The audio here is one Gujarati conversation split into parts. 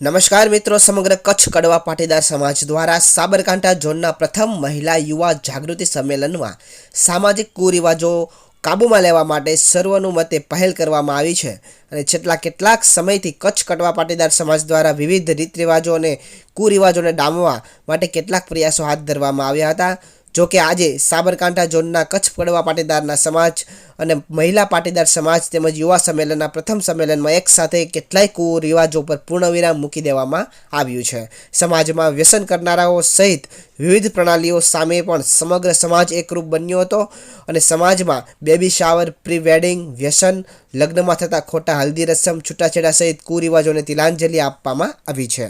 નમસ્કાર મિત્રો, સમગ્ર કચ્છ કડવા પાટીદાર સમાજ દ્વારા સાબરકાંઠા ઝોનના પ્રથમ મહિલા યુવા જાગૃતિ સંમેલનમાં સામાજિક કુરિવાજો કાબૂમાં લેવા માટે સર્વનુમતે પહેલ કરવામાં આવી છે અને છેલ્લા કેટલાક સમયથી કચ્છ કડવા પાટીદાર સમાજ દ્વારા વિવિધ રીત રિવાજો અને કુરિવાજોને ડામવા માટે કેટલાક પ્રયાસો હાથ ધરવામાં આવ્યા હતા. જો કે આજે સાબરકાંઠા ઝોનના કચ્છ કડવા પાટીદારના સમાજ અને મહિલા પાટીદાર સમાજ તેમજ યુવા સંમેલનના પ્રથમ સંમેલનમાં એક સાથે કેટલાય કુરિવાજો પર પૂર્ણવિરામ મૂકી દેવામાં આવ્યું છે. સમાજમાં વ્યસન કરનારાઓ સહિત વિવિધ પ્રણાલીઓ સામે પણ સમગ્ર સમાજ એકરૂપ બન્યો હતો અને સમાજમાં બેબી શાવર, પ્રી વેડિંગ, વ્યસન, લગ્નમાં થતા ખોટા હલ્દી રસમ, છૂટાછેડા સહિત કુરિવાજોને તિલાંજલિ આપવામાં આવી છે.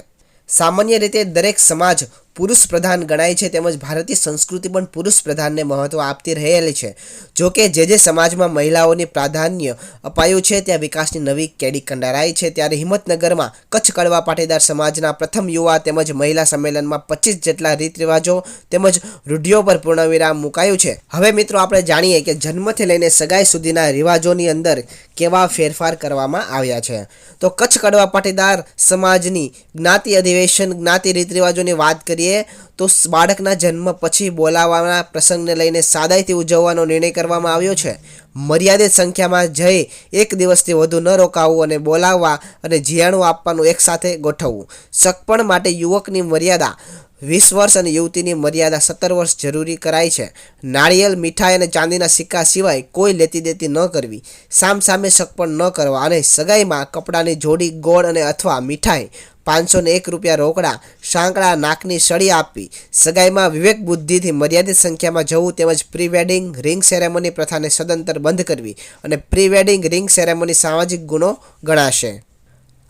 સામાન્ય રીતે દરેક સમાજ પુરુષ પ્રધાન ગણાય છે તેમજ ભારતીય સંસ્કૃતિ પણ પુરુષ પ્રધાનને મહત્ત્વ આપતી રહેલી છે. જો કે જે જે સમાજમાં મહિલાઓની પ્રાધાન્ય અપાયું છે ત્યાં વિકાસની નવી કેડી કંડારાઈ છે. ત્યારે હિંમતનગરમાં કચ્છ કડવા પાટીદાર સમાજના પ્રથમ યુવા તેમજ મહિલા સંમેલનમાં પચીસ જેટલા રીત રિવાજો તેમજ રૂઢિઓ પર પૂર્ણવિરામ મુકાયું છે. હવે મિત્રો આપણે જાણીએ કે જન્મથી લઈને સગાઈ સુધીના રિવાજોની અંદર કેવા ફેરફાર કરવામાં આવ્યા છે. તો કચ્છ કડવા પાટીદાર સમાજની જ્ઞાતિ અધિવેશન, જ્ઞાતિ રીત રિવાજોની વાત કરીએ તો બાળકના જન્મ પછી બોલાવવાના પ્રસંગને લઈને સાદાઈથી ઉજવવાનો નિર્ણય કરવામાં આવ્યો છે. મર્યાદિત સંખ્યામાં જઈ એક દિવસથી વધુ ન રોકાવવું અને બોલાવવા અને જીયાણું આપવાનું એકસાથે ગોઠવવું. સગપણ માટે યુવકની મર્યાદા વીસ વર્ષ અને યુવતીની મર્યાદા સત્તર વર્ષ જરૂરી કરાઈ છે. નાળિયેર, મીઠાઈ અને ચાંદીના સિક્કા સિવાય કોઈ લેતી દેતી ન કરવી. સામ સામે સગપણ ન કરવા અને સગાઈમાં કપડાની જોડી ગોળ અને અથવા મીઠાઈ પાંચસો ને એક રૂપિયા રોકડા, સાંકડા નાકની સળી આપવી, સગાઈમાં વિવેક બુદ્ધિથી મર્યાદિત સંખ્યામાં જવું તેમજ પ્રી વેડિંગ રિંગ સેરેમની પ્રથાને સદંતર બંધ કરવી અને પ્રી વેડિંગ રિંગ સેરેમની સામાજિક ગુનો ગણાશે.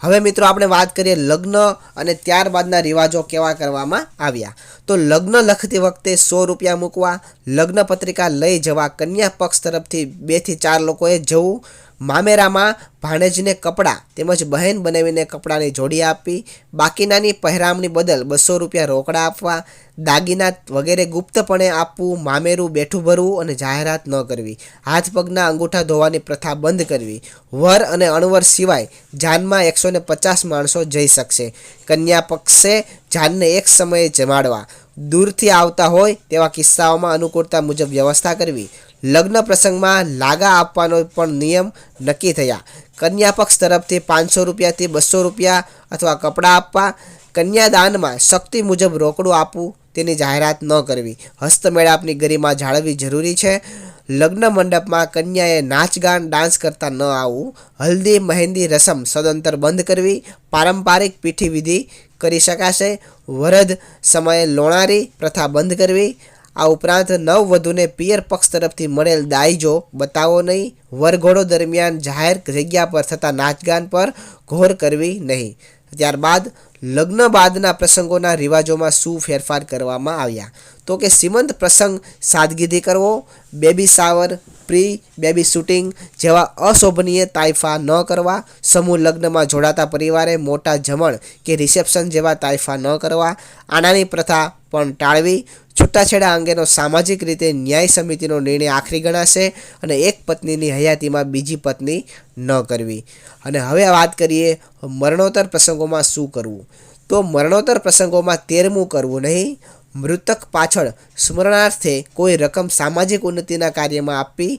હવે મિત્રો આપણે વાત કરીએ લગ્ન અને ત્યારબાદના રિવાજો કેવા કરવામાં આવ્યા. તો લગ્ન લખતી વખતે સો રૂપિયા મૂકવા લગ્ન પત્રિકા લઈ જવા કન્યા પક્ષ તરફથી બેથી ચાર લોકોએ જવું મામેરામાં ભાણેજને કપડાં તેમજ બહેન બનાવીને કપડાંની જોડી આપવી બાકીનાની પહેરામણી બદલ બસો રૂપિયા રોકડા આપવા, દાગીના વગેરે ગુપ્તપણે આપવું, મામેરું બેઠું ભરવું અને જાહેરાત ન કરવી, હાથ પગના અંગૂઠા ધોવાની પ્રથા બંધ કરવી, વર અને અણવર સિવાય જાનમાં એકસો ને પચાસ માણસો જઈ શકશે. કન્યા પક્ષે જાનને એક સમયે જમાડવા, દૂરથી આવતા હોય તેવા કિસ્સાઓમાં અનુકૂળતા મુજબ વ્યવસ્થા કરવી લગ્ન પ્રસંગમાં લાગા આપવાનો પણ નિયમ નક્કી થયા. કન્યા પક્ષ તરફથી પાંચસો રૂપિયાથી બસો રૂપિયા અથવા કપડાં આપવા કન્યાદાનમાં શક્તિ મુજબ રોકડું આપવું તેની જાહેરાત ન કરવી. હસ્તમેળાપની ગરિમા જાળવવી જરૂરી છે. લગ્ન મંડપમાં કન્યાએ નાચગાન ડાન્સ કરતા ન આવવું. હલ્દી, મહેંદી, રસમ સદંતર બંધ કરવી. પારંપરિક પીઠી વિધિ કરી શકાશે. વરદ સમયે લોણારી પ્રથા બંધ કરવી. આ ઉપરાંત નવ વધુને પિયર પક્ષ તરફથી મળેલ દાયજો બતાવો નહીં. વરઘોડો દરમિયાન જાહેર જગ્યા પર થતા નાચગાન પર ઘોર કરવી નહીં. ત્યારબાદ લગ્ન બાદના પ્રસંગોના રિવાજોમાં શું ફેરફાર કરવામાં આવ્યા? તો કે સીમંત પ્રસંગ સાદગીથી કરવો, baby shower pre, baby shooting જેવા અશોભનીય તાઇફા ન કરવા, સમૂહ લગ્નમાં જોડાતા પરિવારે મોટા જમણ કે રિસેપ્શન જેવા તાઇફા ન કરવા, આનાની પ્રથા પણ ટાળવી છૂટાછેડા અંગેનો સામાજિક રીતે ન્યાય સમિતિનો નિર્ણય આખરી ગણાશે અને એક પત્નીની હયાતીમાં બીજી પત્ની ન કરવી. અને હવે વાત કરીએ મરણોત્તર પ્રસંગોમાં શું કરવું? તો મરણોત્તર પ્રસંગોમાં તેરમું કરવું નહીં મૃતક પાછળ સ્મરણાર્થે કોઈ રકમ સામાજિક ઉન્નતિના કાર્યમાં આપવી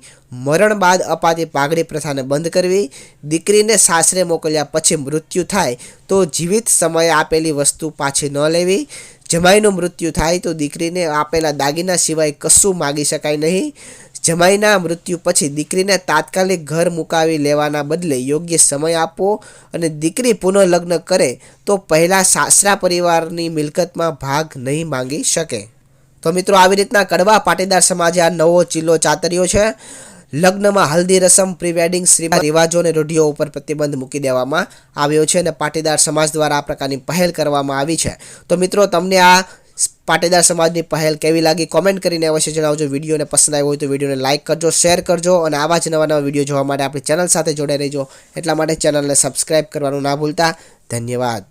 મરણ બાદ અપાતી પાઘડી પ્રથાને બંધ કરવી, દીકરીને સાસરે મોકલ્યા પછી મૃત્યુ થાય તો જીવિત સમયે આપેલી વસ્તુ પાછી ન લેવી. જમાઈનું મૃત્યુ થાય તો દીકરીને આપેલા દાગીના સિવાય કશું માગી શકાય નહીં. જમાઈના મૃત્યુ પછી દીકરીને તાત્કાલિક ઘર મુકાવી લેવાના બદલે યોગ્ય સમય આપવો અને દીકરી પુનઃલગ્ન કરે તો પહેલાં સાસરા પરિવારની મિલકતમાં ભાગ નહીં માંગી શકે. તો મિત્રો, આવી રીતના કડવા પાટીદાર સમાજે આ નવો ચિલ્લો ચાતર્યો છે. લગ્નમાં હલ્દી રસમ, પ્રીવેડિંગ, શ્રીમાં શ્રી રિવાજો અને રૂઢિઓ ઉપર પ્રતિબંધ મૂકી દેવામાં આવ્યો છે અને પાટીદાર સમાજ દ્વારા આ પ્રકારની પહેલ કરવામાં આવી છે. તો મિત્રો, તમને આ પાટીદાર સમાજની પહેલ કેવી લાગી કોમેન્ટ કરીને અવશ્ય જણાવજો. વિડીયોને પસંદ આવ્યો હોય તો વિડીયોને લાઇક કરજો શેર કરજો અને આવા જ નવા નવા વીડિયો જોવા માટે આપણી ચેનલ સાથે જોડાઈ રહેજો. એટલા માટે ચેનલને સબસ્ક્રાઇબ કરવાનું ના ભૂલતા. ધન્યવાદ.